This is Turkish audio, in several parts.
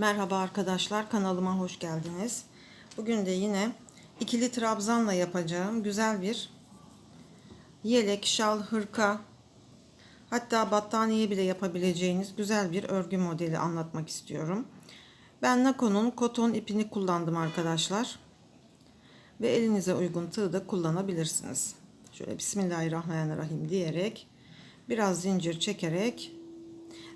Merhaba arkadaşlar kanalıma hoş geldiniz. Bugün de yine ikili trabzanla yapacağım güzel bir yelek, şal, hırka hatta battaniye bile yapabileceğiniz güzel bir örgü modeli anlatmak istiyorum. Ben Nako'nun koton ipini kullandım arkadaşlar. Ve elinize uygun tığ da kullanabilirsiniz. Şöyle Bismillahirrahmanirrahim diyerek biraz zincir çekerek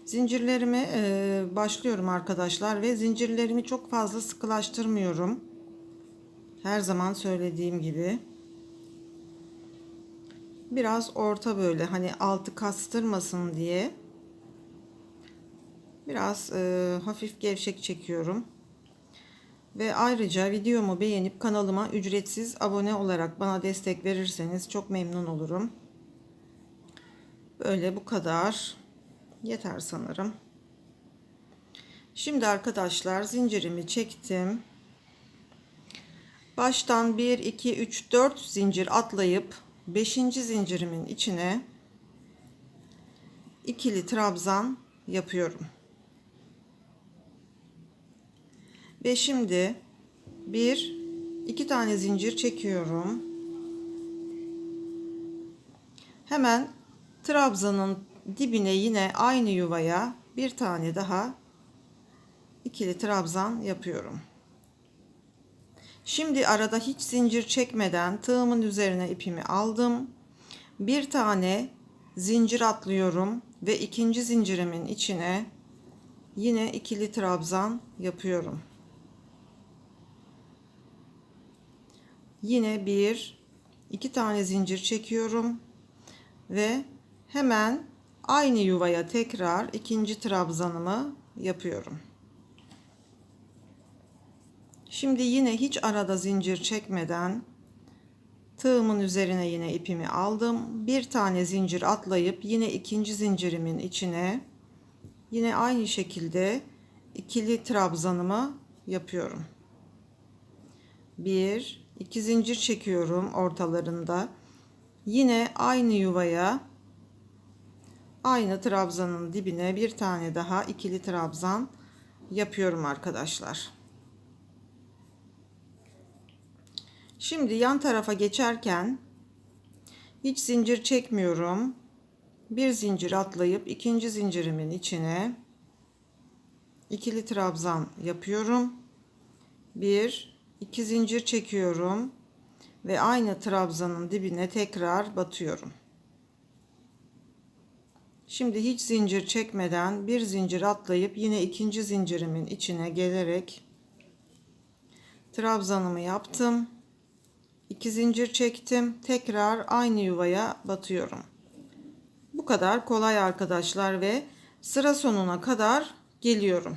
Zincirlerimi e, başlıyorum arkadaşlar ve zincirlerimi çok fazla sıkılaştırmıyorum. Her zaman söylediğim gibi. Biraz orta böyle hani altı kastırmasın diye. Biraz e, hafif gevşek çekiyorum. Ve ayrıca videomu beğenip kanalıma ücretsiz abone olarak bana destek verirseniz çok memnun olurum. Böyle bu kadar. Yeter sanırım. Şimdi arkadaşlar zincirimi çektim. Baştan 1, 2, 3, 4 zincir atlayıp 5. zincirimin içine ikili trabzan yapıyorum. Ve şimdi bir iki tane zincir çekiyorum. Hemen trabzanın dibine yine aynı yuvaya bir tane daha ikili trabzan yapıyorum. Şimdi arada hiç zincir çekmeden tığımın üzerine ipimi aldım. Bir tane zincir atlıyorum ve ikinci zincirimin içine yine ikili trabzan yapıyorum. Yine bir iki tane zincir çekiyorum ve hemen aynı yuvaya tekrar ikinci trabzanımı yapıyorum. Şimdi yine hiç arada zincir çekmeden tığımın üzerine yine ipimi aldım. Bir tane zincir atlayıp yine ikinci zincirimin içine yine aynı şekilde ikili trabzanımı yapıyorum. Bir, iki zincir çekiyorum ortalarında. Yine aynı yuvaya aynı trabzanın dibine bir tane daha ikili trabzan yapıyorum arkadaşlar. Şimdi yan tarafa geçerken hiç zincir çekmiyorum. Bir zincir atlayıp ikinci zincirimin içine ikili trabzan yapıyorum. Bir, iki zincir çekiyorum ve aynı trabzanın dibine tekrar batıyorum. Şimdi hiç zincir çekmeden bir zincir atlayıp yine ikinci zincirimin içine gelerek trabzanımı yaptım. İki zincir çektim. Tekrar aynı yuvaya batıyorum. Bu kadar kolay arkadaşlar ve sıra sonuna kadar geliyorum.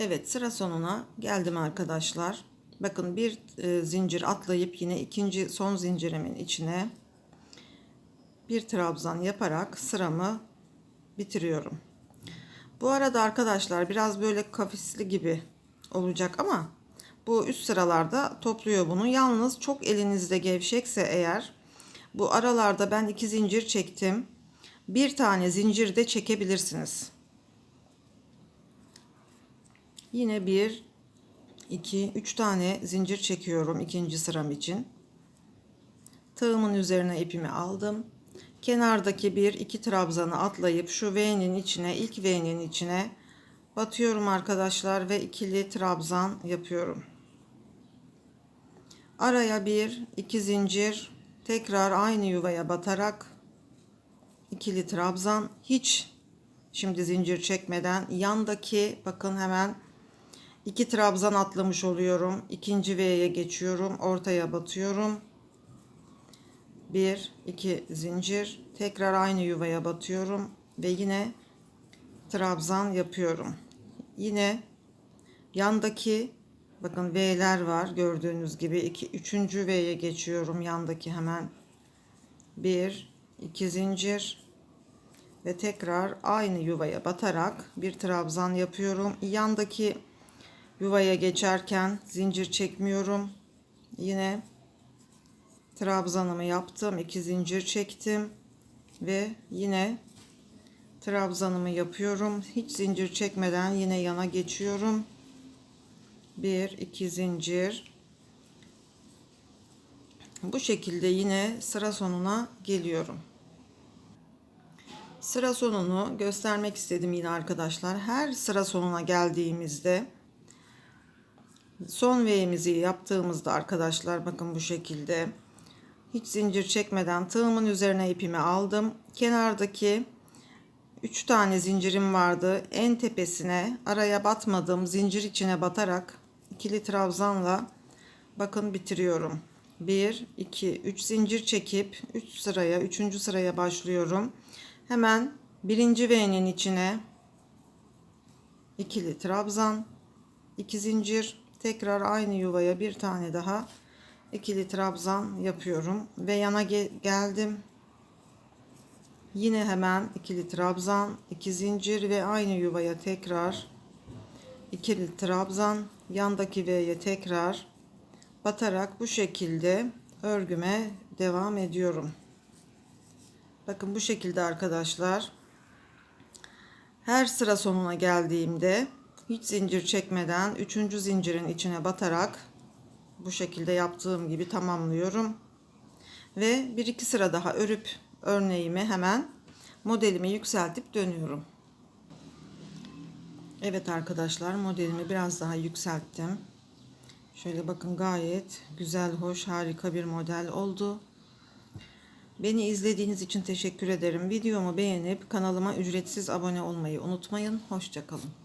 Evet sıra sonuna geldim arkadaşlar. Bakın bir e, zincir atlayıp yine ikinci son zincirimin içine bir trabzan yaparak sıramı bitiriyorum. Bu arada arkadaşlar biraz böyle kafisli gibi olacak ama bu üst sıralarda topluyor bunu. Yalnız çok elinizde gevşekse eğer bu aralarda ben iki zincir çektim. Bir tane zincir de çekebilirsiniz. Yine bir, iki, üç tane zincir çekiyorum ikinci sıram için. Tığımın üzerine ipimi aldım kenardaki bir iki trabzanı atlayıp şu V'nin içine ilk V'nin içine batıyorum arkadaşlar ve ikili trabzan yapıyorum. Araya bir iki zincir tekrar aynı yuvaya batarak ikili trabzan hiç şimdi zincir çekmeden yandaki bakın hemen iki trabzan atlamış oluyorum. ikinci V'ye geçiyorum. Ortaya batıyorum 1 2 zincir. Tekrar aynı yuvaya batıyorum ve yine trabzan yapıyorum. Yine yandaki bakın V'ler var gördüğünüz gibi. 2 3. V'ye geçiyorum yandaki hemen. 1 2 zincir ve tekrar aynı yuvaya batarak bir trabzan yapıyorum. Yandaki yuvaya geçerken zincir çekmiyorum. Yine trabzanımı yaptım. iki zincir çektim ve yine trabzanımı yapıyorum. Hiç zincir çekmeden yine yana geçiyorum. 1 2 zincir. Bu şekilde yine sıra sonuna geliyorum. Sıra sonunu göstermek istedim yine arkadaşlar. Her sıra sonuna geldiğimizde son V'mizi yaptığımızda arkadaşlar bakın bu şekilde hiç zincir çekmeden tığımın üzerine ipimi aldım. Kenardaki 3 tane zincirim vardı. En tepesine araya batmadım. Zincir içine batarak ikili trabzanla bakın bitiriyorum. 1 2 3 zincir çekip 3 sıraya 3. sıraya başlıyorum. Hemen birinci V'nin içine ikili trabzan, 2 zincir, tekrar aynı yuvaya bir tane daha ikili trabzan yapıyorum ve yana ge- geldim. Yine hemen ikili trabzan, 2 zincir ve aynı yuvaya tekrar ikili trabzan, yandaki V'ye tekrar batarak bu şekilde örgüme devam ediyorum. Bakın bu şekilde arkadaşlar. Her sıra sonuna geldiğimde hiç zincir çekmeden 3. zincirin içine batarak bu şekilde yaptığım gibi tamamlıyorum. Ve 1-2 sıra daha örüp örneğimi hemen modelimi yükseltip dönüyorum. Evet arkadaşlar modelimi biraz daha yükselttim. Şöyle bakın gayet güzel, hoş, harika bir model oldu. Beni izlediğiniz için teşekkür ederim. Videomu beğenip kanalıma ücretsiz abone olmayı unutmayın. Hoşçakalın.